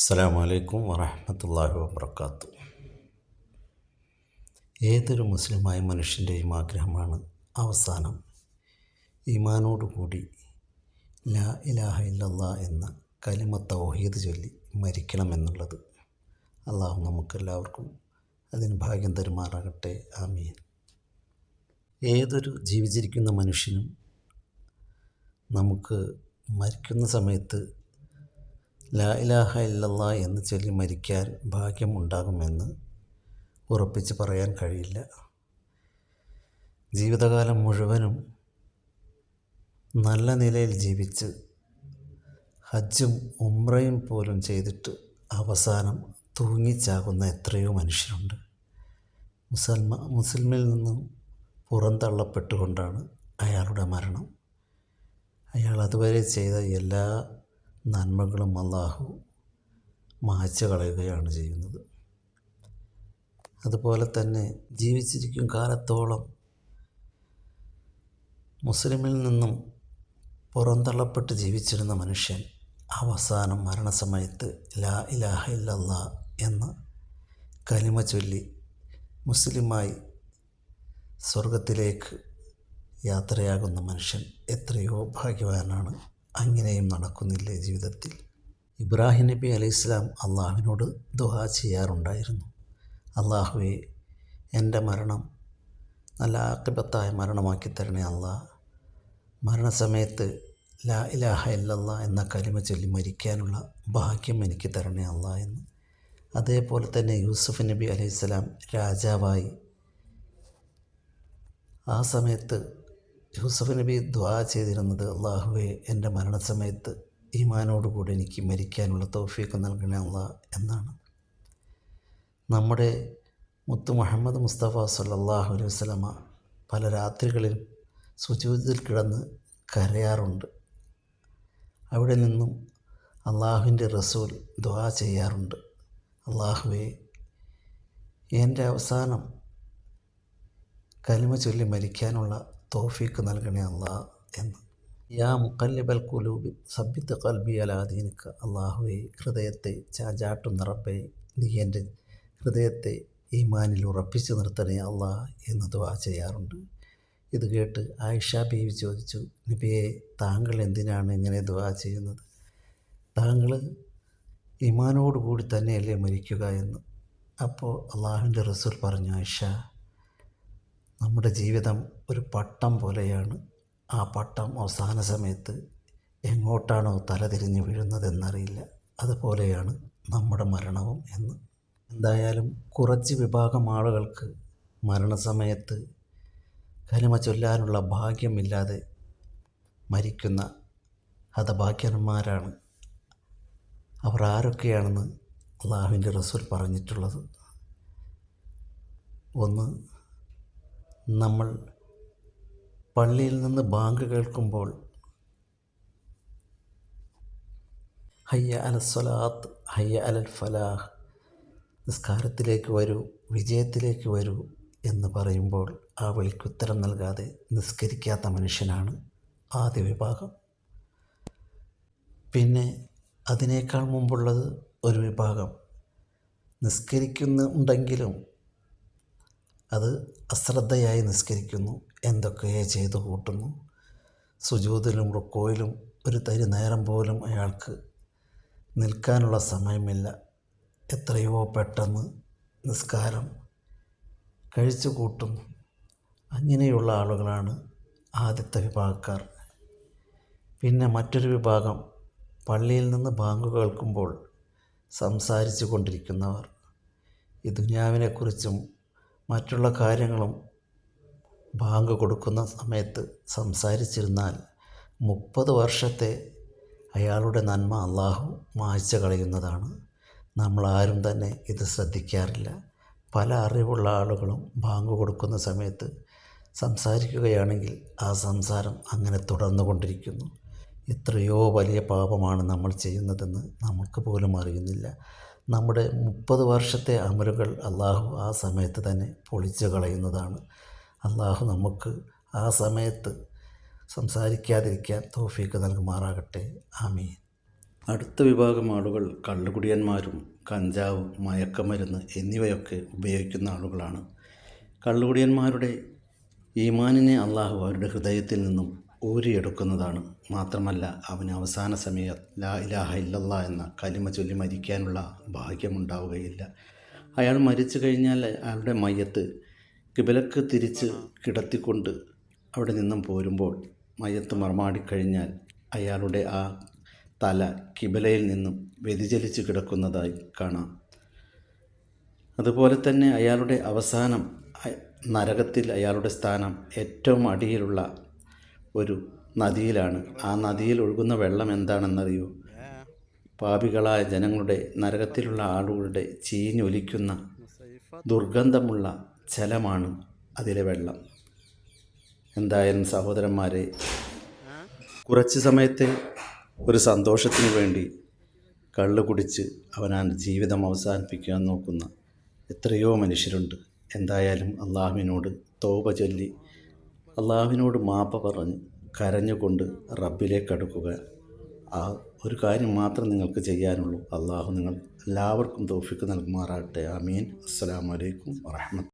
അസ്സാം വലൈക്കും വറഹമത്തല്ലാഹി വാബർക്കാത്തു ഏതൊരു മുസ്ലിമായ മനുഷ്യന്റെയും ആഗ്രഹമാണ് അവസാനം ഈമാനോടുകൂടി ലാ ഇലാഹ ഇല്ലല്ലാ എന്ന കലിമ തൗഹീദ് ചൊല്ലി മരിക്കണമെന്നുള്ളത് അള്ളാഹു നമുക്കെല്ലാവർക്കും അതിന് ഭാഗ്യം തരുമാറാകട്ടെ. ആമീൻ. ഏതൊരു ജീവിച്ചിരിക്കുന്ന മനുഷ്യനും നമുക്ക് മരിക്കുന്ന സമയത്ത് ലാ ഇലാഹ ഇല്ലല്ലാ എന്ന് ചൊല്ലി മരിക്കാൻ ഭാഗ്യം ഉണ്ടാകുമെന്ന് ഉറപ്പിച്ച് പറയാൻ കഴിയില്ല. ജീവിതകാലം മുഴുവനും നല്ല നിലയിൽ ജീവിച്ച് ഹജ്ജും ഉമ്രയും പോലും ചെയ്തിട്ട് അവസാനം തൂങ്ങിച്ചാകുന്ന എത്രയോ മനുഷ്യരുണ്ട്. മുസൽമ മുസ്ലിമിൽ നിന്നും പുറന്തള്ളപ്പെട്ടുകൊണ്ടാണ് അയാളുടെ മരണം. അയാൾ അതുവരെ ചെയ്ത എല്ലാ നന്മകളും അള്ളാഹു മായ്ച്ചു കളയുകയാണ് ചെയ്യുന്നത്. അതുപോലെ തന്നെ ജീവിച്ചിരിക്കും കാലത്തോളം മുസ്ലിമിൽ നിന്നും പുറന്തള്ളപ്പെട്ട് ജീവിച്ചിരുന്ന മനുഷ്യൻ അവസാനം മരണസമയത്ത് ലാ ഇലാഹ ഇല്ലല്ലാ എന്ന കലിമ ചൊല്ലി മുസ്ലിമായി സ്വർഗത്തിലേക്ക് യാത്രയാകുന്ന മനുഷ്യൻ എത്രയോ ഭാഗ്യവാനാണ്. അങ്ങനെയും നടക്കുന്നില്ലേ ജീവിതത്തിൽ? ഇബ്രാഹിം നബി അലൈഹി ഇസ്ലാം അള്ളാഹുവിനോട് ദുഹാ ചെയ്യാറുണ്ടായിരുന്നു. അള്ളാഹുവെ എന്റെ മരണം നല്ല ആക്രിപത്തായ മരണമാക്കി തരണേ അള്ളാഹ് മരണസമയത്ത് ലാ ഇലാഹ ഇല്ലല്ലാ എന്ന കലിമ ചൊല്ലി മരിക്കാനുള്ള ഭാഗ്യം എനിക്ക് തരണേ അള്ളാ എന്ന്. അതേപോലെ തന്നെ യൂസുഫ് നബി അലൈഹിസ്സലാം രാജാവായി. ആ സമയത്ത് യൂസഫ് നബി ദ്വാ ചെയ്തിരുന്നത് അള്ളാഹുവെ എന്റെ മരണസമയത്ത് ഈമാനോടുകൂടി എനിക്ക് മരിക്കാനുള്ള തോഫീക്ക് നൽകണേ എന്നാണ്. നമ്മുടെ മുത്തു മുഹമ്മദ് മുസ്തഫ സല്ലാഹു അലൈഹി വസ്ലമ പല രാത്രികളിൽ സുജൂതിൽ കിടന്ന് കരയാറുണ്ട്. അവിടെ നിന്നും അള്ളാഹുവിന്റെ റസൂൽ ദ്വാ ചെയ്യാറുണ്ട്. അള്ളാഹുവെ എന്റെ അവസാനം കലിമ ചൊല്ലി മരിക്കാനുള്ള തോഫീക്ക് നൽകണേ അള്ളാ എന്ന്. യാ മുക്കല്ലിബൽ കുലൂബി സബ്ബിത്ത് കൽബി അലാദീനിക്ക അള്ളാഹുവെ ഹൃദയത്തെ ചാചാട്ടും നിറപ്പെ നീ എന്റെ ഹൃദയത്തെ ഈമാനിൽ ഉറപ്പിച്ചു നിർത്തണേ അള്ളാ എന്ന് ദുവാ ചെയ്യാറുണ്ട്. ഇത് കേട്ട് ആയിഷ ബീവി ചോദിച്ചു നബിയെ താങ്കൾ എന്തിനാണ് ഇങ്ങനെ ദുവാ ചെയ്യുന്നത്? താങ്കൾ ഇമാനോടുകൂടി തന്നെയല്ലേ മരിക്കുക എന്ന്? അപ്പോൾ അള്ളാഹുവിന്റെ റസൂൽ പറഞ്ഞു ആയിഷ നമ്മുടെ ജീവിതം ഒരു പട്ടം പോലെയാണ്. ആ പട്ടം അവസാന സമയത്ത് എങ്ങോട്ടാണോ തലതിരിഞ്ഞ് വീഴുന്നതെന്നറിയില്ല. അതുപോലെയാണ് നമ്മുടെ മരണവും എന്ന്. എന്തായാലും കുറച്ച് വിഭാഗം ആളുകൾക്ക് മരണസമയത്ത് കലിമ ചൊല്ലാനുള്ള ഭാഗ്യമില്ലാതെ മരിക്കുന്ന ഹതഭാഗ്യന്മാരാണ്. അവർ ആരൊക്കെയാണെന്ന് അള്ളാഹുവിന്റെ റസൂൽ പറഞ്ഞിട്ടുള്ളത്. ഒന്ന് നമ്മൾ പള്ളിയിൽ നിന്ന് ബാങ്ക് കേൾക്കുമ്പോൾ ഹയ്യ അലസ്വലാത്ത് ഹയ്യ അലൽ ഫലാഹ് നിസ്കാരത്തിലേക്ക് വരൂ വിജയത്തിലേക്ക് വരൂ എന്ന് പറയുമ്പോൾ ആ വിളിക്കുത്തരം നൽകാതെ നിസ്കരിക്കാത്ത മനുഷ്യനാണ് ആദ്യ വിഭാഗം. പിന്നെ അതിനേക്കാൾ മുമ്പുള്ളത് ഒരു വിഭാഗം. നിസ്കരിക്കുന്നുണ്ടെങ്കിലും അത് അശ്രദ്ധയായി നിസ്കരിക്കുന്നു എന്തൊക്കെയോ ചെയ്തു കൂട്ടുന്നു. സുജൂതിലും റുക്കോയിലും ഒരു തരി നേരം പോലും അയാൾക്ക് നിൽക്കാനുള്ള സമയമില്ല. എത്രയോ പെട്ടെന്ന് നിസ്കാരം കഴിച്ചു കൂട്ടും. അങ്ങനെയുള്ള ആളുകളാണ് ആദ്യത്തെ വിഭാഗക്കാർ. പിന്നെ മറ്റൊരു വിഭാഗം പള്ളിയിൽ നിന്ന് ബാങ്ക് കേൾക്കുമ്പോൾ സംസാരിച്ചു കൊണ്ടിരിക്കുന്നവർ. ഈ ദുനിയാവിനെക്കുറിച്ചും മറ്റുള്ള കാര്യങ്ങളും ബാങ്ക് കൊടുക്കുന്ന സമയത്ത് സംസാരിച്ചിരുന്നാൽ മുപ്പത് വർഷത്തെ അയാളുടെ നന്മ അള്ളാഹു മായ്ച്ചു കളയുന്നതാണ്. നമ്മളാരും തന്നെ ഇത് ശ്രദ്ധിക്കാറില്ല. പല അറിവുള്ള ആളുകളും ബാങ്ക് കൊടുക്കുന്ന സമയത്ത് സംസാരിക്കുകയാണെങ്കിൽ ആ സംസാരം അങ്ങനെ തുടർന്നു കൊണ്ടിരിക്കുന്നു എത്രയോ വലിയ പാപമാണ് നമ്മൾ ചെയ്യുന്നതെന്ന് നമുക്ക് പോലും അറിയുന്നില്ല. നമ്മുടെ മുപ്പത് വർഷത്തെ അമലുകൾ അള്ളാഹു ആ സമയത്ത് തന്നെ പൊളിച്ചു കളയുന്നതാണ്. അള്ളാഹു നമുക്ക് ആ സമയത്ത് സംസാരിക്കാതിരിക്കാൻ തോഫീക്ക് നൽകുമാറാകട്ടെ. ആമീൻ. അടുത്ത വിഭാഗം ആളുകൾ കള്ളുകുടിയന്മാരും കഞ്ചാവ് മയക്കമരുന്ന് എന്നിവയൊക്കെ ഉപയോഗിക്കുന്ന ആളുകളാണ്. കള്ളുകുടിയന്മാരുടെ ഈമാനിനെ അള്ളാഹു അവരുടെ ഹൃദയത്തിൽ നിന്നും ഊരിയെടുക്കുന്നതാണ്. മാത്രമല്ല അവന് അവസാന സമയത്ത് ലാ ഇലാഹ ഇല്ലല്ല എന്ന കലിമ ചൊല്ലി മരിക്കാനുള്ള ഭാഗ്യമുണ്ടാവുകയില്ല. അയാൾ മരിച്ചു കഴിഞ്ഞാൽ അയാളുടെ മയ്യത്ത് കിബിലക്ക് തിരിച്ച് കിടത്തിക്കൊണ്ട് അവിടെ നിന്നും പോരുമ്പോൾ മയ്യത്ത് മറമാടിക്കഴിഞ്ഞാൽ അയാളുടെ ആ തല കിബിലയിൽ നിന്നും വ്യതിചലിച്ച് കിടക്കുന്നതായി കാണാം. അതുപോലെ തന്നെ അയാളുടെ അവസാനം നരകത്തിൽ അയാളുടെ സ്ഥാനം ഏറ്റവും അടിയിലുള്ള ഒരു നദിയിലാണ്. ആ നദിയിൽ ഒഴുകുന്ന വെള്ളം എന്താണെന്നറിയോ? പാപികളായ ജനങ്ങളുടെ നരകത്തിലുള്ള ആളുകളുടെ ചീഞ്ഞൊലിക്കുന്ന ദുർഗന്ധമുള്ള ജലമാണ് അതിലെ വെള്ളം. എന്തായാലും സഹോദരന്മാരെ കുറച്ച് സമയത്തെ ഒരു സന്തോഷത്തിന് വേണ്ടി കള്ളു കുടിച്ച് അവനാൻ ജീവിതം അവസാനിപ്പിക്കാൻ നോക്കുന്ന എത്രയോ മനുഷ്യരുണ്ട്. എന്തായാലും അള്ളാഹുവിനോട് തോപ ചൊല്ലി അള്ളാഹുവിനോട് മാപ്പ പറഞ്ഞ് കരഞ്ഞുകൊണ്ട് റബ്ബിലേക്ക് അടുക്കുക ആ ഒരു കാര്യം മാത്രം നിങ്ങൾക്ക് ചെയ്യാനുള്ളൂ. അള്ളാഹു നിങ്ങൾ എല്ലാവർക്കും തോഫിക്ക് നൽകുമാറാകട്ടെ. ആമീൻ. അസ്സലാമലൈക്കും വറഹമത്ത്